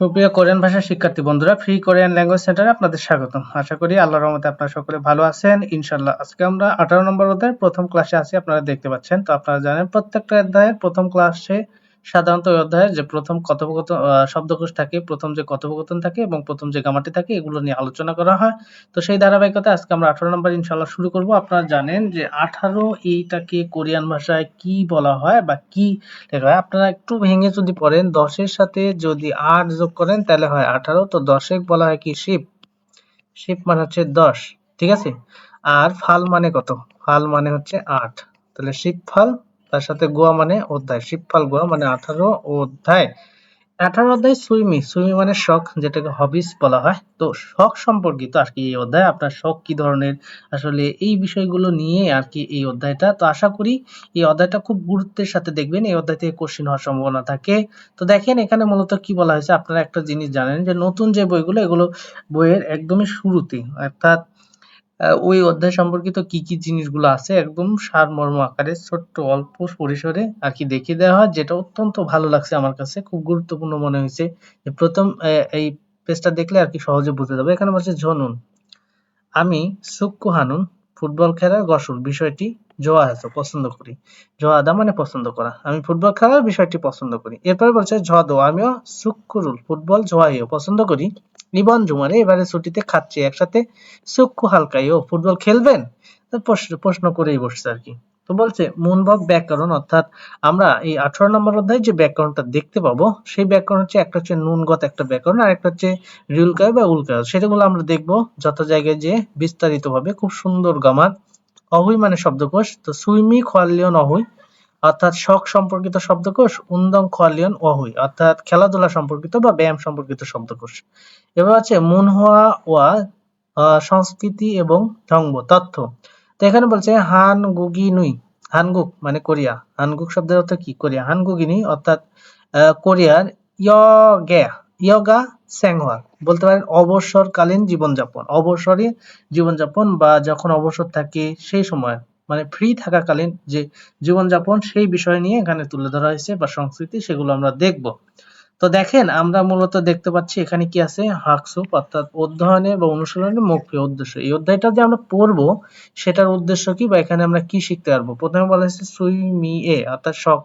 সুপ্রিয় কোরিয়ান ভাষার শিক্ষার্থী বন্ধুরা ফ্রি কোরিয়ান ল্যাঙ্গুয়েজ সেন্টারে আপনাদের স্বাগতম। আশা করি আল্লাহর রহমতে আপনারা সকলে ভালো আছেন। ইনশাল্লাহ আজকে আমরা আঠারো নম্বর অধ্যায়ের প্রথম ক্লাসে আছি, আপনারা দেখতে পাচ্ছেন। তো আপনারা জানেন প্রত্যেকটা অধ্যায়ের প্রথম ক্লাসে সাধারণত ওই অধ্যায়ের যে প্রথম কথোপকথন শব্দকোষ থাকে, প্রথম যে কথোপকথন থাকে এবং প্রথম যে গামাটি থাকে, এগুলো নিয়ে আলোচনা করা হয়। তো সেই ধারাবাহিকতা আজকে আমরা আঠারো নম্বর ইনশাল্লাহ শুরু করব। আপনারা জানেন যে আঠারো এইটাকে কোরিয়ান ভাষায় কি বলা হয় বা কি লেখা হয়? আপনারা একটু ভেঙে যদি পড়েন, দশের সাথে যদি আট যোগ করেন, তাহলে হয় আঠারো। তো দশেক বলা হয় কি? শিব শিব মানে হচ্ছে দশ, ঠিক আছে? আর ফাল মানে কত? ফাল মানে হচ্ছে আট। তাহলে শিব ফাল তার সাথে গোয়া মানে অধ্যায়, শিবপাল গোয়া মানে আঠারো অধ্যায়। আঠারো অধ্যায় সুইমি সুইমি মানে শখ, যেটাকে হবিস বলা হয়। তো শখ সম্পর্কিত আর কি এই অধ্যায়, আপনার শখ কি ধরনের, আসলে এই বিষয়গুলো নিয়ে আর কি এই অধ্যায়টা। তো আশা করি এই অধ্যায়টা খুব গুরুত্বের সাথে দেখবেন, এই অধ্যায় থেকে কোশ্চিন হওয়ার সম্ভাবনা থাকে। তো দেখেন, এখানে মূলত কি বলা হয়েছে, আপনারা একটা জিনিস জানেন যে নতুন যে বইগুলো, এগুলো বইয়ের একদমই শুরুতে অর্থাৎ ওই অধ্যায় সম্পর্কিত কি কি জিনিসগুলো আছে একদম সারমর্ম আকারে, ছোট্ট, অল্প পরিসরে আর কি দেখিয়ে দেওয়া হয়, যেটা অত্যন্ত ভালো লাগছে আমার কাছে, খুব গুরুত্বপূর্ণ মনে হয়েছে। প্রথম এই পেজটা দেখলে আর কি সহজে বুঝতে যাবে এখানে বলছে জনুন আমি সুক্কু হানুন, ফুটবল খেলার গসল, বিষয়টি জোয়া হাসো পছন্দ করি। জোয়াদা মানে পছন্দ করা। আমি ফুটবল খেলার বিষয়টি পছন্দ করি। এরপরে বলছে জদো আমিও সুক্কুরুল ফুটবল জোয়াইও পছন্দ করি। ইবন জুমারে এবারে ছুটিতে খাচ্ছি একসাথে। সুক্কু হালকাইও ফুটবল খেলবেন? প্রশ্ন করেই বসছে আর কি। তো বলছে মূলভাব ব্যাকরণ অর্থাৎ আমরা এই আঠারো নম্বর অধ্যায়ে যে ব্যাকরণটা দেখতে পাবো, সেই ব্যাকরণ হচ্ছে একটা হচ্ছে নুনগত একটা ব্যাকরণ আর একটা হচ্ছে রিউলকায় বা উল্কায়। সেটাগুলো আমরা দেখব যত জায়গায় যে বিস্তারিত ভাবে খুব সুন্দর গামার অহুই মানে শব্দকোষ। তো সুইমি খোয়ালিয়ন অহুই, অর্থাৎ শখ সম্পর্কিত শব্দকোষ, উন্দং খোয়ালিয়ন অহুই, অর্থাৎ খেলাধুলা সম্পর্কিত বা ব্যায়াম সম্পর্কিত শব্দকোষ। এবার আছে মুনহোয়া ওয়া সংস্কৃতি এবং ধঙ্গ তথ্য। তো এখানে বলছে হান গুগি নুই হানগুক মানে কোরিয়া। হানগুক শব্দের অর্থ কি? কোরিয়া। হানগুগিনি অর্থাৎ কোরিয়ার ইয়গে ইয়গা স্যাংহোয়া বলতে পারেন অবসরকালীন জীবনযাপন। অবসরে জীবনযাপন বা যখন অবসর থাকে সেই সময় মানে ফ্রি থাকাকালীন যে জীবনযাপন সেই বিষয় নিয়ে এখানে তুলে ধরা হয়েছে বা সংস্কৃতি, সেগুলো আমরা দেখব। তো দেখেন, আমরা মূলত দেখতে পাচ্ছি এখানে কি আছে? হাকসুপ অর্থাৎ অধ্যয়নের বা অনুশীলনের মুখ্য উদ্দেশ্য। এই অধ্যায়টা যে আমরা পড়ব, সেটার উদ্দেশ্য কি বা এখানে আমরা কি শিখতে পারব? প্রথমে বলা হয়েছে সুই মি এ, অর্থাৎ শখ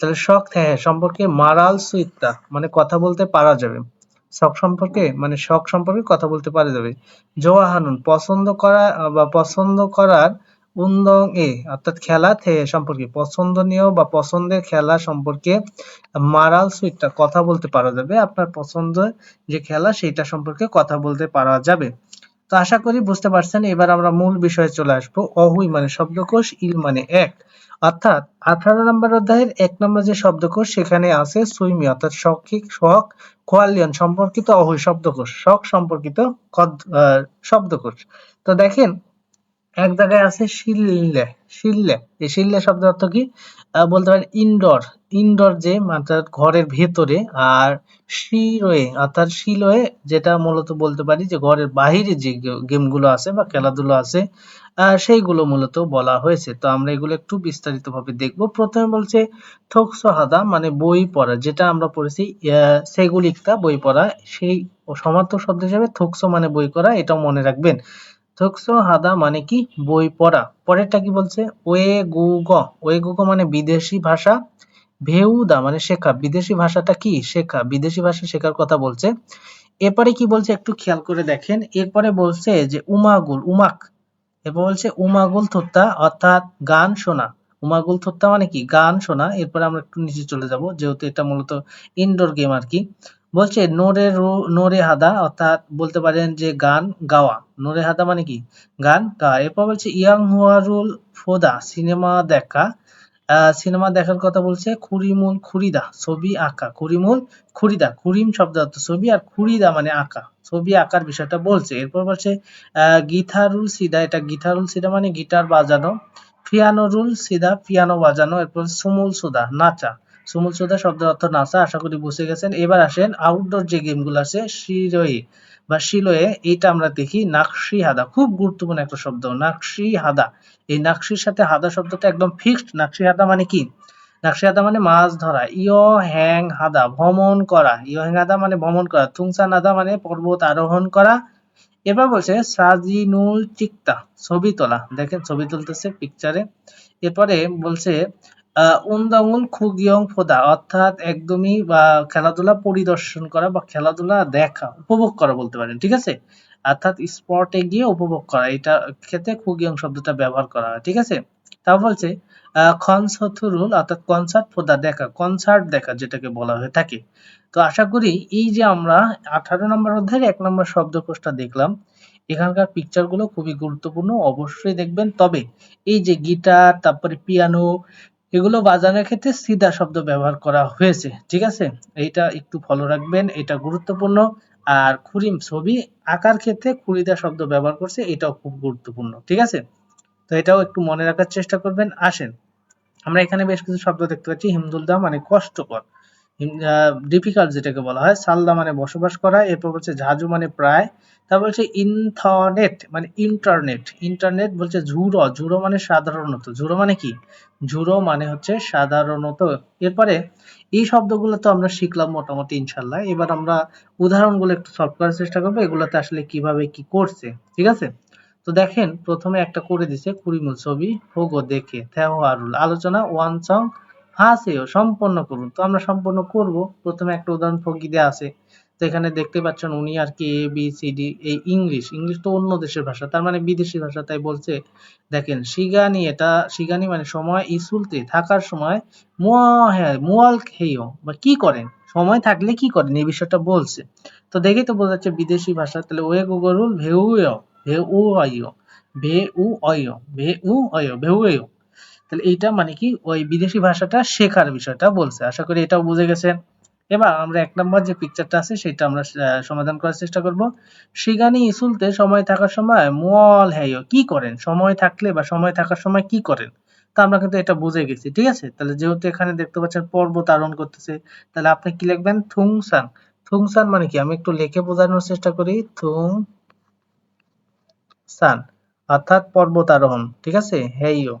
তাহলে শখ হ্যাঁ সম্পর্কে মারাল সুইত্তা মানে কথা বলতে পারা যাবে। শখ সম্পর্কে মানে শখ সম্পর্কে কথা বলতে পারা যাবে। জোয়া হানুন পছন্দ করা, বা পছন্দ করার উন্দং এ, অর্থাৎ খেলা থে সম্পর্কে, পছন্দনীয় বা পছন্দের খেলা সম্পর্কে মারাল সুইটটা কথা বলতে পারা যাবে। আপনার পছন্দের যে খেলা সেটা সম্পর্কে কথা বলতে পারা যাবে। তো আশা করি বুঝতে পারছেন, এবার আমরা মূল বিষয়ে চলে আসব। অহুই মানে শব্দকোষ, ইল মানে এক। অর্থাৎ আঠারো নম্বর অধ্যায়ের এক নম্বর যে শব্দকোষ, সেখানে আছে সুইমি, অর্থাৎ শখিক শখ কোয়ালিয়ন সম্পর্কিত অহুই শব্দকোষ শখ সম্পর্কিত শব্দকোষ। তো দেখেন এক জায়গায় আছে শিল্লে শিল্লে এই শিল্লে শব্দের অর্থ কি? বলতে পারেন ইনডোর ইনডোর যে অর্থাৎ ঘরের ভেতরে আর শিরোয়ে অর্থাৎ শিলোয়ে যেটা মূলত বলতে পারি যে ঘরের বাহিরে যে গেমগুলো আছে বা খেলাধুলো আছে সেইগুলো মূলত বলা হয়েছে। তো আমরা এগুলো একটু বিস্তারিত ভাবে দেখব। প্রথমে বলছে থোকসহাদা মানে বই পড়া যেটা আমরা পড়েছি আহ, সেগুলিকতা বই পড়া। সেই সমার্থক শব্দ হিসেবে থোকসো মানে বই করা এটাও মনে রাখবেন। থোকসো হাদা মানে কি? বই পড়া। পরেরটা কি বলছে? ওয়ে গুগ ওয়ে গুগ মানে বিদেশি ভাষা। ভেউদা মানে শেখা। বিদেশি ভাষাটা কি? শেখা। বিদেশি ভাষা শেখার কথা বলছে। এরপরে কি বলছে? একটু খেয়াল করে দেখেন। এরপরে বলছে যে উমাগুল, উমাক। এরপর বলছে উমাগুল থোত্তা, অর্থাৎ গান শোনা। উমাগুল থোত্তা মানে কি? গান শোনা। এরপরে আমরা একটু নিচে চলে যাব, যেহেতু এটা মূলত ইনডোর গেম আর কি। বলছে নোরে রু- নোরে হাদা, অর্থাৎ বলতে পারেন যে গান গাওয়া। নোরে হাদা মানে কি? গান গাওয়া। এরপর বলছে, ইয়াং হুয়ারুল ফোদা, সিনেমা দেখা। সিনেমা দেখার কথা বলছে, খুরিমুল খুরিদা, ছবি আঁকা। খুরিমুল খুরিদা, খুরিম শব্দ অর্থ ছবি আর খুরিদা মানে আঁকা। ছবি আঁকার বিষয়টা বলছে। এরপর বলছে গিথারুল সিদা, এটা গিথারুল সিদা মানে গিটার বাজানো। পিয়ানোরুল সিদা, পিয়ানো বাজানো। এরপর সুমুল সুদা, নাচা। সুমুল সুদা শব্দের অর্থ নাচা, আশা করি বুঝে গেছেন। এবার আসেন আউটডোর যে গেমগুলো আছে শিরোয়ে বা শিলোয়ে এইটা আমরা দেখি নাকশি হাদা। খুব গুরুত্বপূর্ণ একটা শব্দ, নাকশি হাদা। এই নাকশির সাথে হাদা শব্দটা একদম ফিক্সড নাকশি হাদা মানে কি? নাকশি হাদা মানে মাছ ধরা ইয় হ্যাং হাদা, ভ্রমণ করা। ইয় হ্যাং হাদা মানে ভ্রমণ করা, থুংসান হাদা মানে পর্বত আরোহণ করা। এবার বলছে সাজিনুল চিকতা, ছবি তোলা। দেখেন ছবি তুলতেছে পিকচারে এরপরে বলছে আহ উন্দামুল খুগিয়ং ফোদা, অর্থাৎ একদমই, বা খেলাধুলা পরিদর্শন করা বা খেলাধুলা দেখা, উপভোগ করা বলতে পারেন, ঠিক আছে? অর্থাৎ স্পটে গিয়ে উপভোগ করা, এটা ক্ষেত্রে খুগিয়ং শব্দটা ব্যবহার করা ঠিক আছে? তা বলছে কনসার্টুরুল অর্থাৎ কনসার্ট ফোদা দেখা কনসার্ট দেখা যেটাকে বলা হয়ে থাকে। তো আশা করি এই যে আমরা আঠারো নম্বর অধ্যায়ের এক নম্বর শব্দকোষটা দেখলাম, এখানকার পিকচারগুলো খুবই গুরুত্বপূর্ণ, অবশ্যই দেখবেন। তবে এই যে গিটার, তারপরে পিয়ানো এগুলো বাজানোর ক্ষেত্রে সিধা শব্দ ব্যবহার করা হয়েছে, ঠিক আছে? এইটা একটু ফলো রাখবেন, এটা গুরুত্বপূর্ণ। আর খুরিম ছবি আঁকার ক্ষেত্রে খুরিদা শব্দ ব্যবহার করছে, এটাও খুব গুরুত্বপূর্ণ, ঠিক আছে? তো এটাও একটু মনে রাখার চেষ্টা করবেন। আসেন, আমরা এখানে বেশ কিছু শব্দ দেখতে পাচ্ছি, হিমদুলদা মানে কষ্টকর। ডিফিকাল্ট যেটাকে বলা হয় সালদা মানে বসবাস করা, এরপর বলছে ঝাজু মানে প্রায়, তারপর বলছে ইন্টারনেট মানে ইন্টারনেট ইন্টারনেট বলছে ঝুরো ঝুরো মানে সাধারণত ঝুরো মানে কি? ঝুরো মানে হচ্ছে সাধারণত, এরপরে এই শব্দগুলো তো আমরা শিখলাম মোটামুটি ইনশাল্লাহ, এবার আমরা উদাহরণগুলো একটু সলভ করার চেষ্টা করব, এগুলোতে আসলে কীভাবে কি করছে, ঠিক আছে? তো দেখেন, প্রথমে একটা করে দিছে কুড়িমূল ছবি, হোগো দেখে থেও আরুল আলোচনা ওয়ান সং হাসেও সম্পন্ন করুন। তো আমরা সম্পন্ন করব। প্রথমে একটা উদাহরণ ফকি দেওয়া আছে। তো এখানে দেখতে পাচ্ছেন উনি আর কি এ বি সি ডি এই ইংলিশ। ইংলিশ তো অন্য দেশের ভাষা, তার মানে বিদেশি ভাষা, তাই বলছে। দেখেন শিগানি এটা শিগানি মানে সময় ইসুলতে থাকার সময় মুয়াল খেয়েও বা কি করেন? সময় থাকলে কি করেন? এই বিষয়টা বলছে। তো দেখেই তো বোঝা যাচ্ছে বিদেশি ভাষা, তাহলে ওয়ে গুগরুল ভেউ ভে উ অয় ভে উ অয় ভে উ অয় ভেউ তাহলে এইটা মানে কি? ওই বিদেশি ভাষাটা শেখার বিষয়টা বলছে। আশা করি এটাও বুঝে গেছেন। এবার আমরা এক নম্বর যে পিকচারটা আছে, সেটা আমরা সমাধান করার চেষ্টা করব। শিগানি ইসুলতে সময় থাকার সময় মল হ্যায় কি করেন? সময় থাকলে বা সময় থাকার সময় কি করেন? তা আমরা কিন্তু এটা বুঝে গেছি, ঠিক আছে? তাহলে যেহেতু এখানে দেখতে পাচ্ছেন পর্বত আরোহণ করতেছে, তাহলে আপনি কি লিখবেন? থুংসান। থুংসান মানে কি? আমি একটু লিখে বোঝানোর চেষ্টা করি। থুং সান অর্থাৎ পর্বত আরোহণ ঠিক আছে? হেইও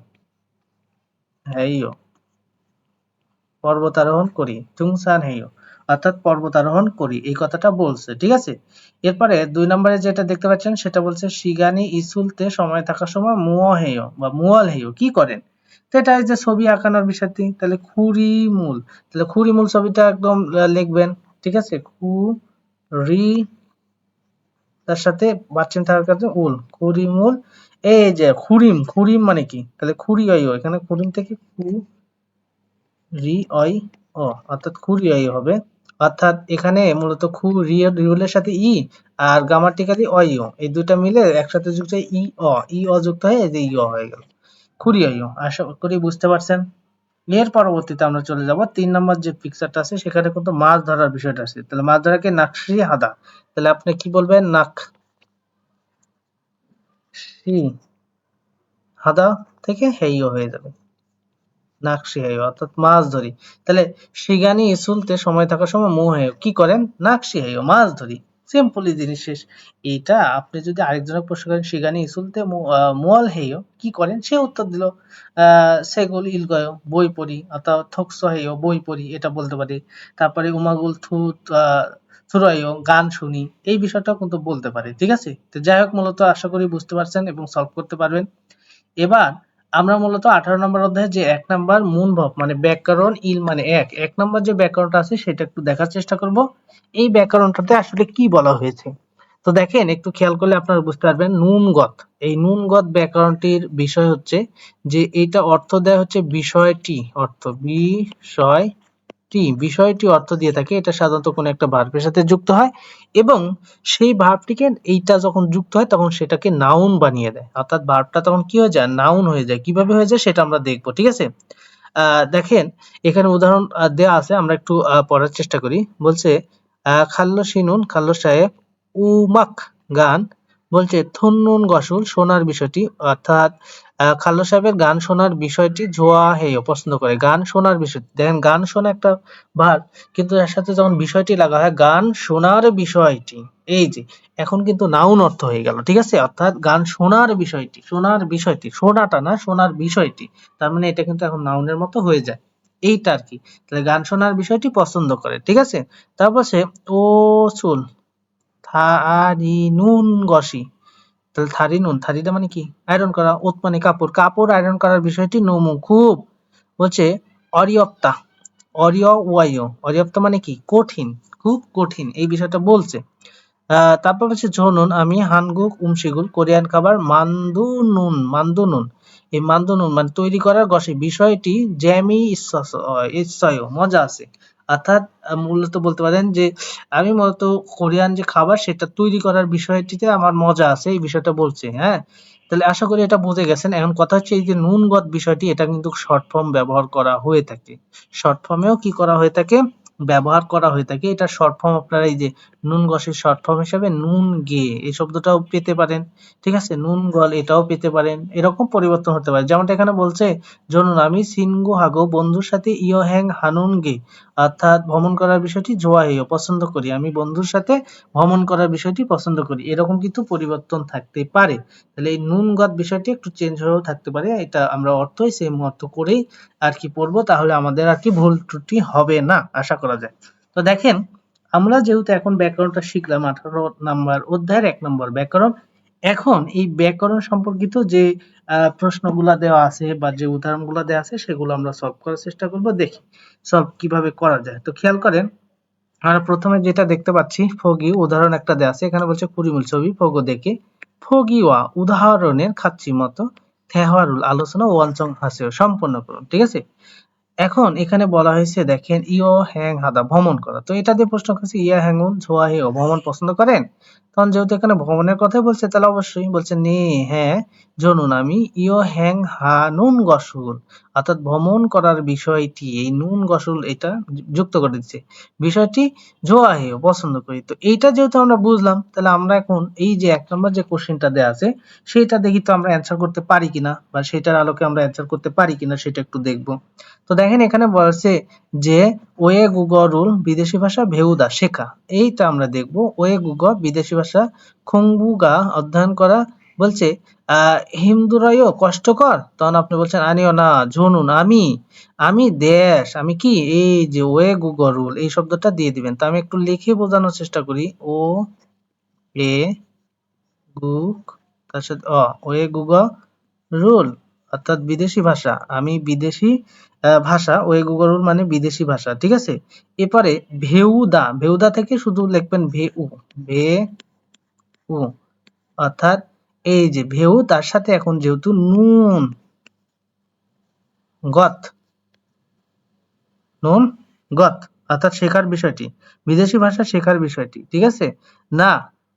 হেইও। পর্বত আরোহণ করি, তুংসান হেইও। অর্থাৎ পর্বত আরোহণ করি, এই কথাটা বলছে, ঠিক আছে? এরপরে দুই নম্বরে যেটা দেখতে পাচ্ছেন, সেটা বলছে, শিগানি ইসুলতে সময় থাকার সময় মুয় হেয় বা মুয়াল হেয় কি করেন? তো এটা যে ছবি আঁকানোর বিষয়টি, তাহলে খুরি মূল তাহলে খুরি মূল ছবিটা একদম লিখবেন, ঠিক আছে? খু রি তার সাথে বাচ্চেন থাকার কাছে উল, খুরিমুল এই যে খুরিম খুরিম মানে কি? তাহলে খুরি অয় এখানে খুরিম থেকে খু রি অয় ও, অর্থাৎ খুরি অয় হবে। অর্থাৎ এখানে মূলত খু, রি রিউলের সাথে ই আর গ্রামাটিক্যালি অয় এই দুটা মিলে একসাথে যুক্ত হয় ই অ ই অ যুক্ত হয়ে যে ই অ হয়ে গেল। খুরি অয় আশা করি বুঝতে পারছেন। এর পরবর্তীতে আমরা চলে যাব। তিন নম্বর যে পিকচারটা আছে, সেখানে কিন্তু মাছ ধরার বিষয়টা আছে। তাহলে মাছ ধরাকে নাকশি হাদা? তাহলে আপনি কি বলবেন? নাক হাদা থেকে হেইও হয়ে যাবে। অর্থাৎ মাছ ধরি। তাহলে শিগানি ইসুলতে সময় থাকার সময় কি করেন? মাছ ধরি। সিম্পলি জিনিস শেষ। এটা আপনি যদি আরেকজনের প্রশ্ন করেন শিগানি ইসুলতে মোয়াল হেয় কি করেন? সে উত্তর দিল সেগুল, ইলগয় বই পড়ি অর্থাৎ থকস হেয় বই পড়ি এটা বলতে পারি। তারপরে উমাগুল থু থুরাইও গান শুনি, এই বিষয়টাও কিন্তু বলতে পারে, ঠিক আছে? তো যাই হোক, মূলত আশা করি বুঝতে পারছেন এবং সলভ করতে পারবেন। এবার আমরা মূলত আঠারো নম্বর অধ্যায়ে যে এক নম্বর মূল ভব মানে ব্যাকরণ, ইল মানে এক এক নম্বর যে ব্যাকরণটা আছে সেটা একটু দেখার চেষ্টা করব। এই ব্যাকরণটাতে আসলে কি বলা হয়েছে? তো দেখেন, একটু খেয়াল করলে আপনারা বুঝতে পারবেন নুনগত এই নুনগত ব্যাকরণটির বিষয় হচ্ছে যে এটা অর্থ দেয় হচ্ছে বিষয়টি, অর্থ বিষয় টি বিষয়টি অর্থ দিয়ে থাকে, এটা সাধারণত কোনো একটা ভার্বের সাথে যুক্ত হয় এবং সেই ভার্বটিকে এইটা যখন যুক্ত হয় তখন সেটাকে নাউন বানিয়ে দেয়। অর্থাৎ ভার্বটা তখন কি হয়ে যায়? নাউন হয়ে যায়। কীভাবে হয়ে যায় সেটা আমরা দেখব, ঠিক আছে? দেখেন, এখানে উদাহরণ দেয়া আছে, আমরা একটু পড়ার চেষ্টা করি। বলছে খাল্ল সিনুন খাল্লো সাহেব, উমাক গান। বলছে থুন্নুন গসুল, সোনার বিষয়টি, অর্থাৎ খাল্লো সাহেবের গান শোনার বিষয়টি জোয়া হেয় পছন্দ করে। গান শোনার বিষয় দেখেন, গান শোনা একটা ভার, কিন্তু এর সাথে যখন বিষয়টি লাগা হয়, গান শোনার বিষয়টি, এই যে, এখন কিন্তু নাউন অর্থ হয়ে গেল, ঠিক আছে? অর্থাৎ গান শোনার বিষয়টি শোনার বিষয়টি, শোনাটা না, শোনার বিষয়টি, তার মানে এটা কিন্তু এখন নাউনের মতো হয়ে যায়। এইটা আর কি। তাহলে গান শোনার বিষয়টি পছন্দ করে, ঠিক আছে? তারপর সে, ও চুল থারি নুন গসি। তাহলে থারি নুন, থারিটা মানে কি? আয়রন করা, ওত মানে কাপড়। কাপড় আয়রন করার বিষয়টি নমু, খুব। হচ্ছে অরিয়প্তা অরিয় ওয়াইও অরিয়প্তা মানে কি? কঠিন, খুব কঠিন, এই বিষয়টা বলছে। তারপর হচ্ছে ঝনুন, আমি হানগুক, উমশিগুল, কোরিয়ান খাবার, মান্দু নুন মান্দু নুন। এই মান্দু নুন মানে তৈরি করার গসে, বিষয়টি জ্যামি ইচ্ছয়, মজা আছে। অর্থাৎ মূলত বলতে পারেন যে, আমি মূলত কোরিয়ান যে খাবার সেটা তৈরি করার বিষয়টিতে আমার মজা আছে, এই বিষয়টা বলছি হ্যাঁ? তাহলে আশা করি এটা বুঝে গেছেন। এখন কথা হচ্ছে এই যে নুনগত বিষয়টি, এটা কিন্তু শর্ট ফর্ম ব্যবহার করা হয়ে থাকে। শর্ট ফর্মেও কি করা হয়ে থাকে? ব্যবহার করা হয়ে থাকে। এটা শর্ট ফর্ম আপনারা এই যে নুন গসের শর্ট ফর্ম হিসাবে নুন গে, এই শব্দটাও পেতে পারেন। ঠিক আছে? নুন গল, এটাও পেতে পারেন। এরকম পরিবর্তন হতে পারে। যেমনটা এখানে বলছে, জনুন, আমি সিনগু হাগো, বন্ধুর সাথে ইয় হ্যাং হানুন গে। অর্থাৎ ভ্রমণ করার বিষয়টি জোয়া হেয়, পছন্দ করি। আমি বন্ধুর সাথে ভ্রমণ করার বিষয়টি পছন্দ করি। এরকম কিন্তু পরিবর্তন থাকতে পারে। তাহলে এই নুনগত বিষয়টি একটু চেঞ্জ হয়েও থাকতে পারে। এটা আমরা অর্থই সেম অর্থ করেই আর কি পড়ব। তাহলে আমাদের আর কি ভুল ত্রুটি হবে না, আশা করা যায়। তো দেখেন, আমরা যেহেতু এখন ব্যাকরণটা শিখলাম, আঠারো নাম্বার অধ্যায়ের এক নম্বর ব্যাকরণ, এখন এই ব্যাকরণ সম্পর্কিত যে প্রশ্নগুলা দেওয়া আছে বা যে উদাহরণগুলো দেওয়া আছে, সেগুলো আমরা সলভ করার চেষ্টা করব, দেখি সলভ কীভাবে করা যায়। তো খেয়াল করেন, আমরা প্রথমে যেটা দেখতে পাচ্ছি, ফগি, উদাহরণ একটা দেওয়া আছে, এখানে বলছে কুড়িমুল ছবি, ফগো দেখে। ফগিওয়া উদাহরণের খাচ্ছি মতো থেহারুল আলোচনা ওয়ানচং হাসিও সম্পন্ন করুন, ঠিক আছে? এখন এখানে বলা হয়েছে, দেখেন ইও হ্যাং, হাদা, ভ্রমণ করা। তো এটা দিয়ে প্রশ্ন করছে, ইয়া হ্যাঙ্গুন ছোয়া হেও ভ্রমণ পছন্দ করেন? তখন যেহেতু এখানে ভ্রমণের কথাই বলছে, তাহলে অবশ্যই বলছে, নে হ্যাঁ জনুন আমি ইও হ্যাং, হা, নুন, গসুল। অর্থাৎ ভ্রমণ করার বিষয়টি, এই নুন, গসুল, এটা যুক্ত করে দিচ্ছে। বিষয়টি জোয়া হেও পছন্দ করি। তো এইটা যেহেতু আমরা বুঝলাম, তাহলে আমরা এখন এই যে এক নম্বর যে কোশ্চেনটা দেওয়া আছে, সেটা দেখি তো আমরা অ্যান্সার করতে পারি কিনা, বা সেটার আলোকে আমরা অ্যান্সার করতে পারি কিনা, সেটা একটু দেখব। তো দেখেন এখানে বলছে যে, ওয়ে গুগরুল বিদেশি ভাষা ভেউদা শেখা। এইটা আমরা দেখব। ওয়ে গুগ বিদেশি ভাষা খুংবুগা অধ্যয়ন করা বলছে, আহ, হিমদুরাইও কষ্টকর? তখন আপনি বলছেন, আনিও না, ঝনুন, আমি আমি দেশ, আমি কি? এই যে ওয়ে গুগরুল, এই শব্দটা দিয়ে দিবেন। তো আমি একটু লিখে বোঝানোর চেষ্টা করি। ও, এ গুক তার সাথে অ, ওয়ে গুগ রুল অর্থাৎ বিদেশি ভাষা। আমি বিদেশি ভাষা ওয়েগুগরুল মানে বিদেশি ভাষা, ঠিক আছে? এরপরে ভেউদা ভেউদা থেকে শুধু লিখবেন ভে উ ভে উ অর্থাৎ এই যে ভেউ, তার সাথে এখন যেহেতু নুন, গত নুন, গত, অর্থাৎ শেখার বিষয়টি, বিদেশি ভাষা শেখার বিষয়টি, ঠিক আছে? না,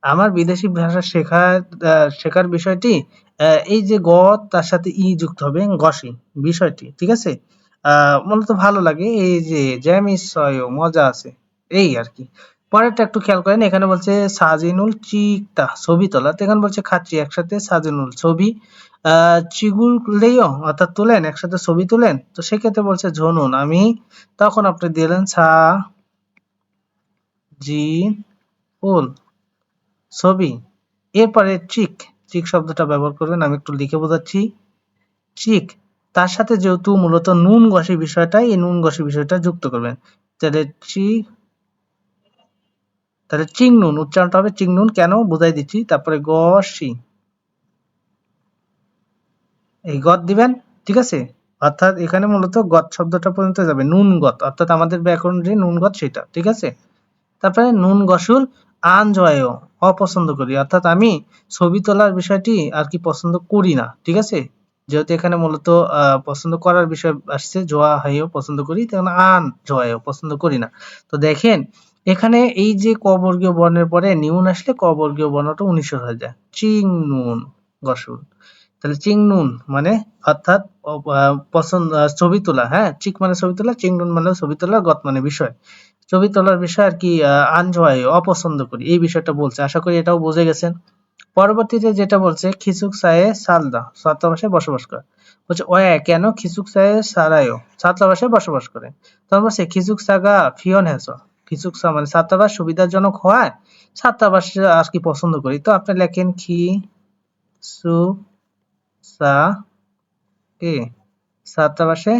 আমার বিদেশি ভাষা শেখার শেখার বিষয়টি এই যে গ তার সাথে ই যুক্ত হবে, গসি, বিষয়টি, ঠিক আছে? মূলত ভালো লাগে। এই যে জ্যামিসয় মজা আছে। এই আর কি। পরেরটা একটু খেয়াল করেন, এখানে বলছে সাজিনুল চিকটা ছবি তোলা। এখানে বলছে খাচ্ছি, একসাথে সাজিনুল ছবি। আহ, চিগুল লেও অর্থাৎ তুলেন, একসাথে ছবি তুলেন। তো সেক্ষেত্রে বলছে ঝনুন, আমি তখন আপনি দিলেন সা জি উল ছবি। এরপরে চিক চিক শব্দটা ব্যবহার করবেন, আমি একটু লিখে বোঝাচ্ছি। চিক তার সাথে যেহেতু মূলত নুন গসি বিষয়টা এই নুন গসি বিষয়টা যুক্ত করবেন। তাহলে চি, তাহলে চিং নুন, উচ্চারণটা হবে চিং নুন। কেন? বুঝাই দিচ্ছি। তারপরে গসি এই গত দিবেন, ঠিক আছে? অর্থাৎ এখানে মূলত গত শব্দটা পর্যন্ত যাবে, নুন গত অর্থাৎ আমাদের ব্যাকরণ যে নুন গত সেটা, ঠিক আছে? তারপরে নুন গসুল আন জয়েও অপছন্দ করি। অর্থাৎ আমি ছবি তোলার বিষয়টি আর কি পছন্দ করি না, ঠিক আছে? যেহেতু এখানে মূলত পছন্দ করার বিষয় আসছে, জোয়া হাইও পছন্দ করি তখন আন জোয়াও পছন্দ করি না। তো দেখেন, এখানে এই যে ক বর্গীয় বর্ণের পরে নিউন আসলে ক বর্গীয় বর্ণটা উনিশশো হয়ে যায়। চিং নুন গসুল তাহলে চিং নুন মানে অর্থাৎ পছন্দ ছবি তোলা হ্যাঁ? চিক মানে ছবি তোলা, চিং নুন মানে ছবি তোলা গত মানে বিষয়। ছবি তোলার বিষয় আর কি আনজয় অপছন্দ করি, এই বিষয়টা বলছে। আশা করি এটাও বুঝে গেছেন। পরবর্তীতে যেটা বলছে, খিচুক সায়ে সালদা ছাত্রাবাসে বসবাস করে। বলছে, ওয়া, কেন খিচুক সায়ে সারায়ও ছাত্রাবাসে বসবাস করে। তখন বলছে, খিচুক সাগা ফিয়ন হেস খিচুক সা মানে ছাত্রাবাস সুবিধাজনক হওয়ায় ছাত্রাবাস আর কি পছন্দ করি তো আপনি লেখেন খি সু সা কে ছাত্রাবাসে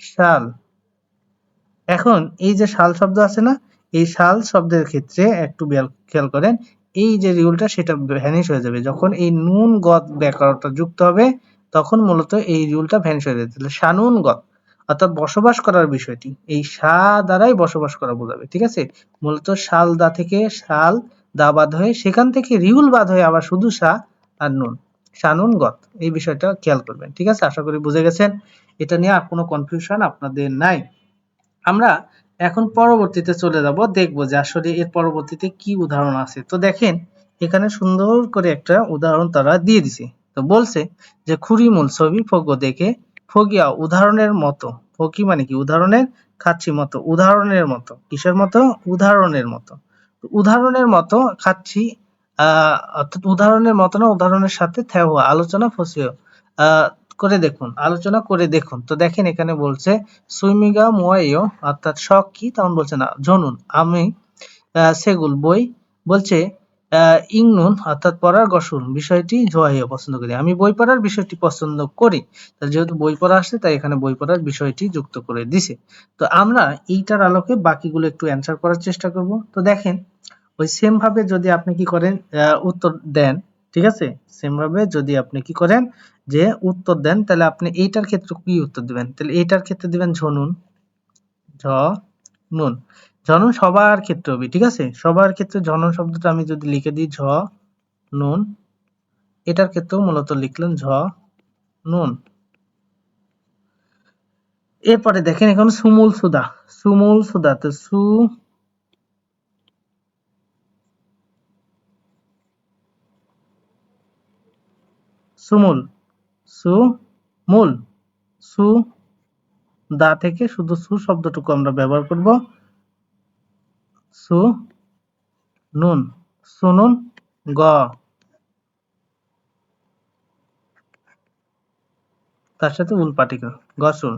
শাল এখন এই যে শাল শব্দ আছে না, এই শাল শব্দের ক্ষেত্রে একটু খেয়াল করেন এই যে রিউলটা সেটা ভ্যানিশ হয়ে যাবে। যখন এই নুন গত ব্যাকরণটা যুক্ত হবে, তখন মূলত এই রিউলটা ভ্যানিশ হয়ে যাবে। তাহলে শানুন গত অর্থাৎ বসবাস করার বিষয়টি, এই সা দ্বারাই বসবাস করা বোঝাবে, ঠিক আছে? মূলত শাল দা থেকে শাল দা বাদ হয়ে, সেখান থেকে রিউল বাদ হয়ে আবার শুধু সা আর নুন শানুন গত এই বিষয়টা খেয়াল করবেন, ঠিক আছে? আশা করি বুঝে গেছেন। এটা নিয়ে আর কোনো কনফিউশন আপনাদের নাই। আমরা এখন পরবর্তীতে চলে যাব, দেখব যে আসলে এর পরবর্তীতে কি উদাহরণ আছে। তো দেখেন, এখানে সুন্দর করে একটা উদাহরণ তারা দিয়ে দিছে। তো বলছে যে খুরিমুল ছবি ফগ্য দেখে ফগিয়া উদাহরণের মতো। ফকি মানে কি? উদাহরণের খাচ্ছি মতো, উদাহরণের মতো। কিসের মতো? উদাহরণের মতো। উদাহরণের মতো খাচ্ছি আহ, অর্থাৎ উদাহরণের মতো না, উদাহরণের সাথে থ্যাও আলোচনা ফসিও, আহ দেখুন, আলোচনা করে দেখুন। তো দেখেন এখানে বলছে, সুইমিগা মোয়াইও অর্থাৎ শখ কি? তখন বলছে না, জনুন, আমি সেগুল, বই বলছে ইংনুন অর্থাৎ পড়ার গসুন বিষয়টি জোয়াইও পছন্দ করি। আমি বই পড়ার বিষয়টি পছন্দ করি তা যেহেতু বই পড়া আসছে, তাই এখানে বই পড়ার বিষয়টি যুক্ত করে দিছে। তো আমরা এইটার আলোকে বাকিগুলো একটু অ্যান্সার করার চেষ্টা করব। তো দেখেন, ওই সেম ভাবে যদি আপনি কি করেন উত্তর দেন, ঠিক আছে? সেম ভাবে যদি আপনি কি করেন যে উত্তর দেন, তাহলে আপনি এইটার ক্ষেত্রে কি উত্তর দিবেন? তাহলে এইটার ক্ষেত্রে দিবেন ঝনুন ঝ নুন। ঝনন সবার ক্ষেত্রে হবে, ঠিক আছে? সবার ক্ষেত্রে ঝনন শব্দটা আমি যদি লিখে দিই, ঝ নুন, এটার ক্ষেত্রেও মূলত লিখলেন ঝ নুন। এরপরে দেখেন এখন সুমুল সুদা। সুমুল সুদা, তো সু সুমুল। সু মূল। সু, দা থেকে শুধু সু শব্দটুকু আমরা ব্যবহার করব। সু, নুন সুনুন গ। তার সাথে উল পাটিকা গসুল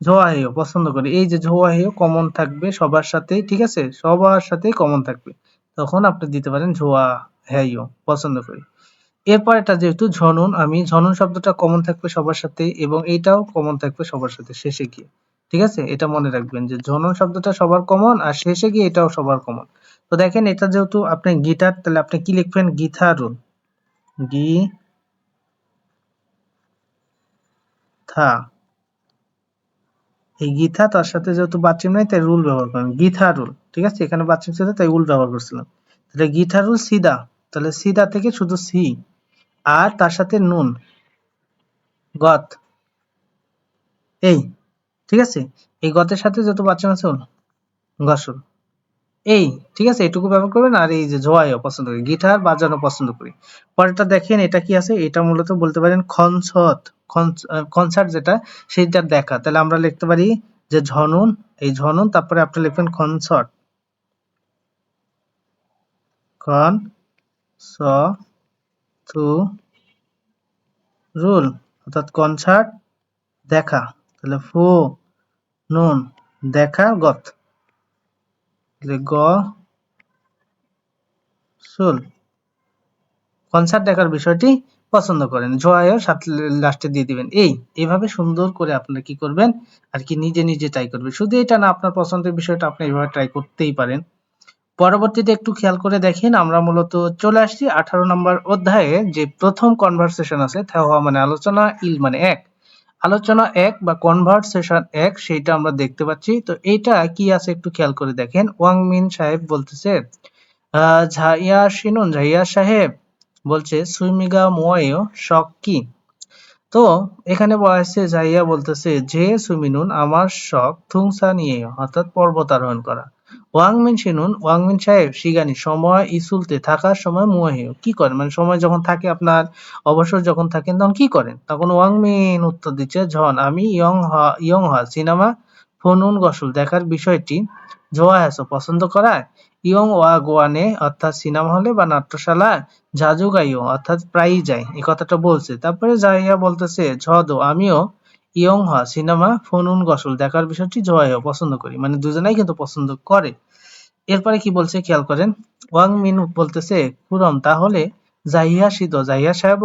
ঝোয়াহেয়, পছন্দ করি। এই যে ঝোয়াহেয় কমন থাকবে সবার সাথেই, ঠিক আছে? সবার সাথেই কমন থাকবে। তখন আপনি দিতে পারেন ঝোয়া হ্যাইও পছন্দ করি। এরপর এটা যেহেতু ঝনন, আমি ঝনন শব্দটা কমন থাকবে সবার সাথে এবং এইটাও কমন থাকবে সবার সাথে, শেষে গিয়ে। ঠিক আছে? এটা মনে রাখবেন যে ঝনন শব্দটা সবার কমন আর শেষে গিয়ে এটাও সবার কমন তো দেখেন, এটা যেহেতু আপনি গিটার তাহলে আপনি কি লিখবেন? গিথারুন গি থা এই গিথা তার সাথে যেহেতু বাচ্চিম নাই, তাই রুল ব্যবহার করেন গিথা রুল ঠিক আছে? এখানে বাচ্চিম ছিল, তাই উল ব্যবহার করছিলাম। তাহলে গিথা রুল সিদা। তাহলে সিদা থেকে শুধু সি। আর তার সাথে নুন। গত এই, ঠিক আছে? এই গতের সাথে যত বাচ্চা আছে গসল এই, ঠিক আছে? এটুকু ব্যবহার করবেন আর এই যে জোয়াইও পছন্দ করি, গিটার বাজানো পছন্দ করি। পরেরটা দেখেন, এটা কি আছে? এটা মূলত বলতে পারেন কনসার্ট কনসার্ট যেটা, সেইটা দেখা। তাহলে আমরা লিখতে পারি যে ঝনন, এই ঝনন, তারপরে আপনি লিখবেন কনসার্ট কন স থু রুল অর্থাৎ কনসার্ট দেখা। তাহলে ফু, নুন, দেখা, গত। তাহলে গ কনসার্ট দেখার বিষয়টি পছন্দ করেন। জয়ের সাথে লাস্টে দিয়ে দিবেন। এই এইভাবে সুন্দর করে আপনারা কি করবেন? আর কি নিজে নিজে ট্রাই করবেন। শুধু এটা না, আপনার পছন্দের বিষয়টা আপনি এইভাবে ট্রাই করতেই পারেন। পরবর্তীতে একটু খেয়াল করে দেখেন, আমরা মূলত চলে আসছি আঠারো নম্বর অধ্যায়ে, যে প্রথম কনভারসেশন আছে হওয়া মানে আলোচনা ইল মানে এক। আলোচনা এক বা কনভারসেশন এক, সেইটা আমরা দেখতে পাচ্ছি। তো এইটা কি আছে একটু খেয়াল করে দেখেন। ওয়াং মিন সাহেব বলতেছে ঝাইয়া শিনুন, ঝাইয়া সাহেব বলছে, সুইমিগা মোয়াইও, শখ কি? তো এখানে বলা হয়েছে, ঝাইয়া বলতেছে, যে সুমিনুন, আমার শখ থুংসা নিয়ে, অর্থাৎ পর্বত আরোহণ করা। ওয়াংমিন শিনুন ওয়াংমিন সাহেব, শিগানি, সময় ইসুলতে থাকার সময় মুয়াহিও। কি করেন? মানে সময় যখন থাকে আপনার, অবসর যখন থাকেন, তখন কি করেন? তখন ওয়াংমিন উত্তর দিচ্ছে, ঝন, আমি ইয়ং হা ইয়ং হা সিনেমা ফনুন গসল দেখার বিষয়টি জোয়া হ্যাসো পছন্দ করায়? ইয়ং ওয়া গোয়ানে অর্থাৎ সিনেমা হলে বা নাট্যশালায় জাজু গাইও, অর্থাৎ প্রায়ই যায় এই কথাটা বলছে। তারপরে যাইয়া বলতেছে, ঝদো, আমিও ইয়ং হা, সিনেমা ফনুন গসল দেখার বিষয়টি জোয়াইও পছন্দ করি। মানে দুজনেই কিন্তু পছন্দ করে। এরপরে কি বলছে, খেয়াল করেন, ওয়াং মিন বলতেছে কুরম তাহলে জাহিয়া সিদ, জাহিয়া সাহেব,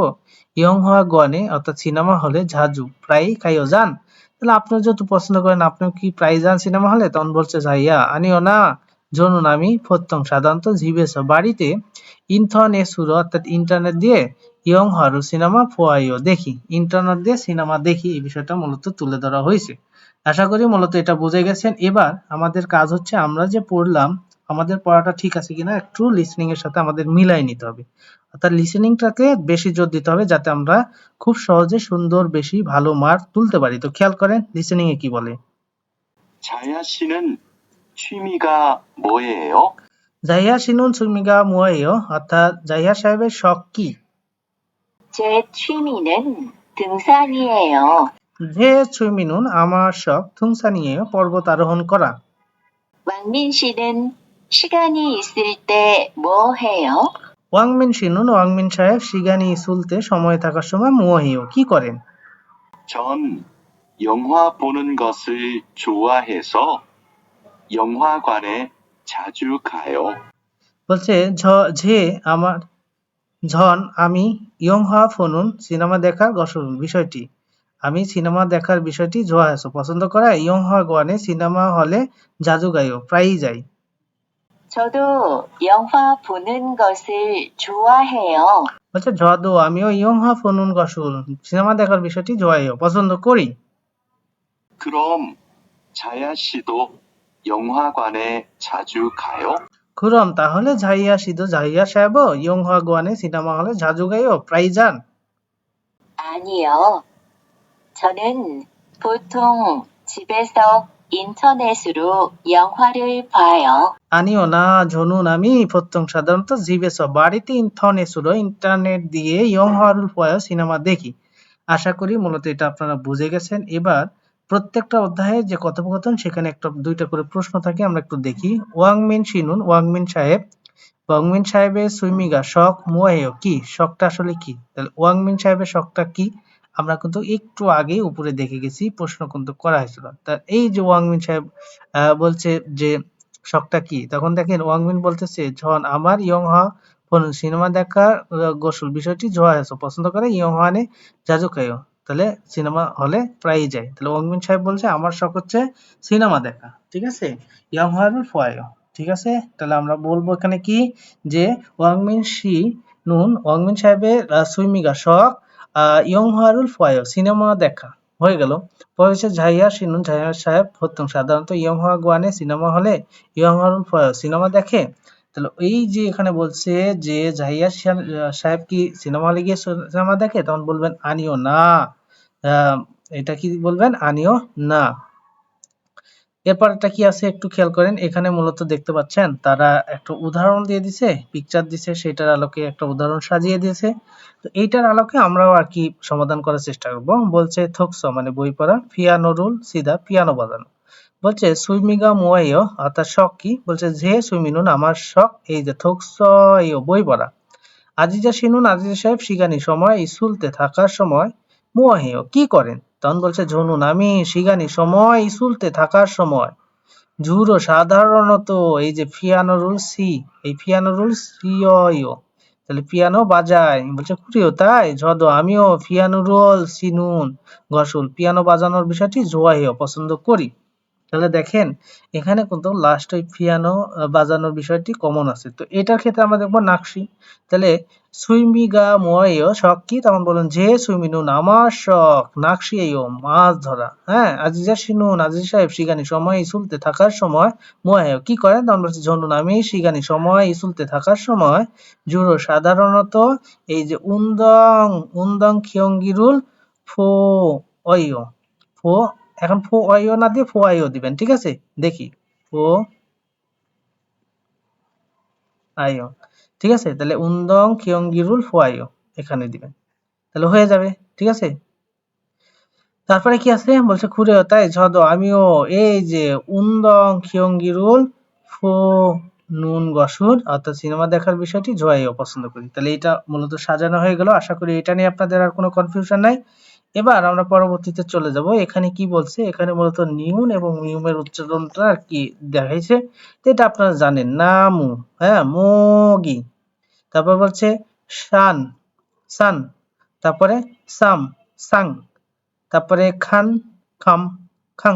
ইয়ং হওয়া গোয়ানে অর্থাৎ সিনেমা হলে ঝাজু প্রায়ই খাইও যান। তাহলে আপনি যেহেতু পছন্দ করেন, আপনিও কি প্রায় যান সিনেমা হলে? তখন বলছে যাইয়া আনিও না। জনুন আমি প্রত্যম সাধারণত জিবেছ বাড়িতে ইন্থন সুর অর্থাৎ ইন্টারনেট দিয়ে ইয়ং হরর সিনেমা ফোয়াইও দেখি ইন্টারনেট দিয়ে সিনেমা দেখি এই বিষয়টা মূলত তুলে ধরা হয়েছে আশা করি মূলত এটা বুঝে গেছেন এবার আমাদের কাজ হচ্ছে আমরা যে পড়লাম আমাদের পড়াটা ঠিক আছে কিনা একটু লিসনিং এর সাথে আমাদের মিলাই নিতে হবে অর্থাৎ লিসেনিংটাকে বেশি জোর দিতে হবে যাতে আমরা খুব সহজে সুন্দর বেশি ভালো মার্ক তুলতে পারি তো খেয়াল করেন লিসেনিং এ কি বলে 자야 씨는 취미가 뭐예요? জাহিয়া সিনুন সুমিগা মুয়াইও অর্থাৎ জাহিয়া সাহেবের শখ কি 제 취미는 등산이에요. যে সুমিনুন আমার শখ থুংসানিয়ে পর্বত আরোহণ করা 왕민 씨는 시간이 있을 때 뭐 해요? ওয়াংমিন সিনুন ওয়াংমিন সাহেব শিগানি ইসুলতে সময় থাকার সময় মুয়াহিও কি করেন 전 영화 보는 것을 좋아해서 영화관에 자주 가요. বলছে ঝ- যে আমার ঝন আমি ইয়ংহা ফনুন সিনেমা দেখার গসল বিষয়টি আমি সিনেমা দেখার বিষয়টি জোয়াহাসো পছন্দ করা ইয়ংহা গোয়ানে সিনেমা হলে জাজুগাইও প্রায়ই যাই 저도 영화 보는 것을 좋아해요. বলছে ঝদো আমিও ইয়ংহা ফনুন গসুল সিনেমা দেখার বিষয়টি জোয়াইও পছন্দ করি 그럼 자야 씨도 영화관에 자주 가요? খুরম তাহলে ঝাইয়া সিধু ঝাইয়া সাহেব ইয়ংহা গোয়ানে সিনেমা হলে জাজুগাইও প্রায় যান 아니요. 저는 보통 집에서 인터넷으로 영화를 봐요. আনিও না ঝনুন আমি প্রত্যম সাধারণত জিবেস বাড়িতে ইন্থনে সুরো ইন্টারনেট দিয়ে ইয়ং হারুল পয় সিনেমা দেখি আশা করি মূলত এটা আপনারা বুঝে গেছেন এবার প্রত্যেকটা অধ্যায়ে যে কথোপকথন, সেখানে একটা, দুইটা করে প্রশ্ন থাকে, আমরা একটু দেখি। ওয়াংমিন শিনুন, ওয়াংমিন সাহেব। ওয়াংমিন সাহেবের সুইমিগা শখ মুয়াহেও কি? শখটা আসলে কি? তাহলে ওয়াংমিন সাহেবের শখটা কি? আমরা কিন্তু একটু আগে উপরে দেখে গেছি, প্রশ্ন কিন্তু করা হয়েছিল। তা এই যে ওয়াংমিন সাহেব বলছে যে শখটা কি? তখন দেখেন, ওয়াংমিন বলতেছে, ঝন আমার ইয়ং ইয়ংহা সিনেমা দেখার গোসল বিষয়টি জোয়া পছন্দ করে ইয়ংহানে জাজুকাইও তাহলে সিনেমা হলে প্রায়ই যায়। তাহলে ওয়াংমিন সাহেব বলছে, আমার শখ হচ্ছে সিনেমা দেখা। ঠিক আছে? ইয়ংহানুর ফয়াও ঠিক আছে? তাহলে আমরা বলব এখানে কি? যে ওয়াংমিন শি নুন, ওয়াংমিন সাহেবের সুইমিগা শখ ইয়ং হারুল ফয়াও সিনেমা দেখা। হয়ে গেল। পরে হচ্ছে ঝাইয়া সিনুন ঝাইয়া সাহেব হত্যম সাধারণত ইয়ংহা গোয়ানে সিনেমা হলে ইয়ং হারুল ফয়াও সিনেমা দেখে। তাহলে এই যে এখানে বলছে যে ঝাইয়া সা- সাহেব কি সিনেমা হলে গিয়ে সিনেমা দেখে? তখন বলবেন, আনিও না। এটা কি বলবেন? আনিও? না। এরপরটা কি আছে একটু খেয়াল করেন। এখানে মূলত দেখতে পাচ্ছেন, তারা একটা উদাহরণ দিয়ে দিছে পিকচার দিছে সেটার আলোকে একটা উদাহরণ সাজিয়ে দিয়েছে। তো এইটার আলোকে আমরাও আর কি সমাধান করার চেষ্টা করব। বলছে, থোকসো মানে বই পড়া, পিয়ানো রুল, সিধা, পিয়ানো বাজানো। বলছে, সুইমিগা মোয়াইও অর্থাৎ শখ কি? বলছে যে সুইমিনুন, আমার শখ এই যে থোকসো বই পড়া। আজিজা শিনুন আজিজা সাহেব, শিগানি সময় ইসুলতে থাকার সময় মুয়াহিও কি করেন? তখন বলছে ঝুনুন আমি শিগানি সময় ইসুলতে থাকার সময়। ঝুরো সাধারণত এই যে পিয়ানো রুল সি এই পিয়ানো রুল সিও তাহলে পিয়ানো বাজায়। বলছে, কুড়িও তাই? ঝদ, আমিও পিয়ানো রোল সিনুন গসুল পিয়ানো বাজানোর বিষয়টি জোয়াহিও পছন্দ করি। তাহলে দেখেন, এখানে কিন্তু লাস্ট ওই পিয়ানো বাজানোর বিষয়টি কমন আছে। তো এটার ক্ষেত্রে আমরা দেখব নাকশি। তাহলে সুইমিগা মোয়াইও শখ কি? তখন বলুন যে সুইমিনুন আমার শখ, নাকশি এইও মাছ ধরা। হ্যাঁ আজিজা শিনুন আজিজ সাহেব, শিগানি সময় ইসুলতে থাকার সময় মোয়াইও। কি করেন? তখন বলছে ঝনুন আমি শিগানি সময় ইসুলতে থাকার সময় জুড়ো সাধারণত এই যে উন্দং উন্দং খিয়ঙ্গিরুল, ফো, অইও, ফো এখন ফো অইও না দিয়ে ফো আইও দিবেন, ঠিক আছে? দেখি। ফো, আইও। ঠিক আছে? তাহলে উন্দং খিয়ঙ্গিরুল ফো আইও এখানে দিবেন। তাহলে হয়ে যাবে, ঠিক আছে? তারপরে কি আছে? বলছে খুঁড়ে তাই ঝদ, আমিও এই যে উন্দং খিয়ঙ্গিরুল ফো, নুন, গসুর, অর্থাৎ সিনেমা দেখার বিষয়টি জয়াইও পছন্দ করি। তাহলে এটা মূলত সাজানো হয়ে গেল। আশা করি এটা নিয়ে আপনাদের আর কোনো কনফিউশন নাই। এবার আমরা পরবর্তীতে চলে যাব। এখানে কি বলছে? এখানে মূলত নিউন এবং মিউমের উচ্চারণটা আর কি দেখাইছে। এটা আপনারা জানেন, নামু হ্যাঁ মোগি। তারপর বলছে শান, সান। তারপরে সাম, সাং। তারপরে খান, খাম, খাং,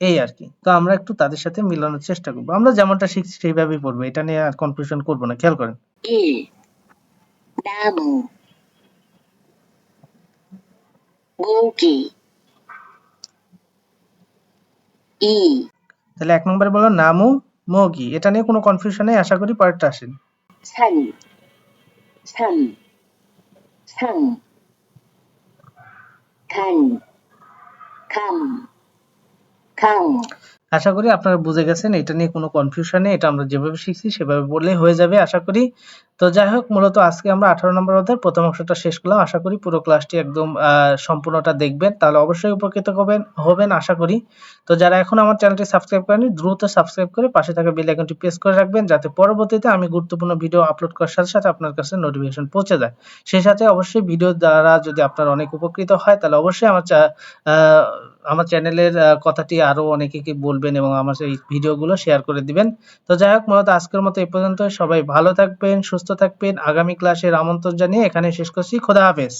এই আর কি। তো আমরা একটু তাদের সাথে মিলানোর চেষ্টা করব। আমরা যেমনটা শিখছি সেইভাবেই পড়ব। এটা নিয়ে আর কনফিউশন করব না, খেয়াল করেন। 1. নিমকি ই তাহলে এক নম্বরে বলো নামু মগি। এটা নিয়ে কোনো কনফিউশন নেই আশা করি পার্টটা আসেন। ছান ছান ছান খান খাম খাম। আশা করি আপনারা বুঝে গেছেন, এটা নিয়ে কোনো কনফিউশন নেই, এটা আমরা যেভাবে শিখছি সেভাবে বললেই হয়ে যাবে আশা করি। তো যাই হোক, মূলত আজকে আমরা আঠারো নম্বর অধ্যায়ের প্রথম অংশটা শেষ করলাম। আশা করি পুরো ক্লাসটি একদম সম্পূর্ণটা দেখবেন। তাহলে অবশ্যই উপকৃত হবেন হবেন আশা করি। তো যারা এখন আমার চ্যানেলটি সাবস্ক্রাইব করেনি দ্রুত সাবস্ক্রাইব করে পাশে থাকা বেল আইকনটি প্রেস করে রাখবেন, যাতে পরবর্তীতে আমি গুরুত্বপূর্ণ ভিডিও আপলোড করার সাথে সাথে আপনার কাছে নোটিফিকেশন পৌঁছে যায়। সেই সাথে অবশ্যই ভিডিও দ্বারা যদি আপনার অনেক উপকৃত হয়, তাহলে অবশ্যই আমার আমার চ্যানেলের কথাটি আরও অনেকে কি বলবেন এবং আমার এই ভিডিওগুলো শেয়ার করে দিবেন। তো যাই হোক মূলত আজকের মতো এই পর্যন্ত। সবাই ভালো থাকবেন, সুস্থ থাকবেন। আগামী ক্লাসের আমন্ত্রণ জানিয়ে এখানে শেষ করছি। খোদা হাফেজ।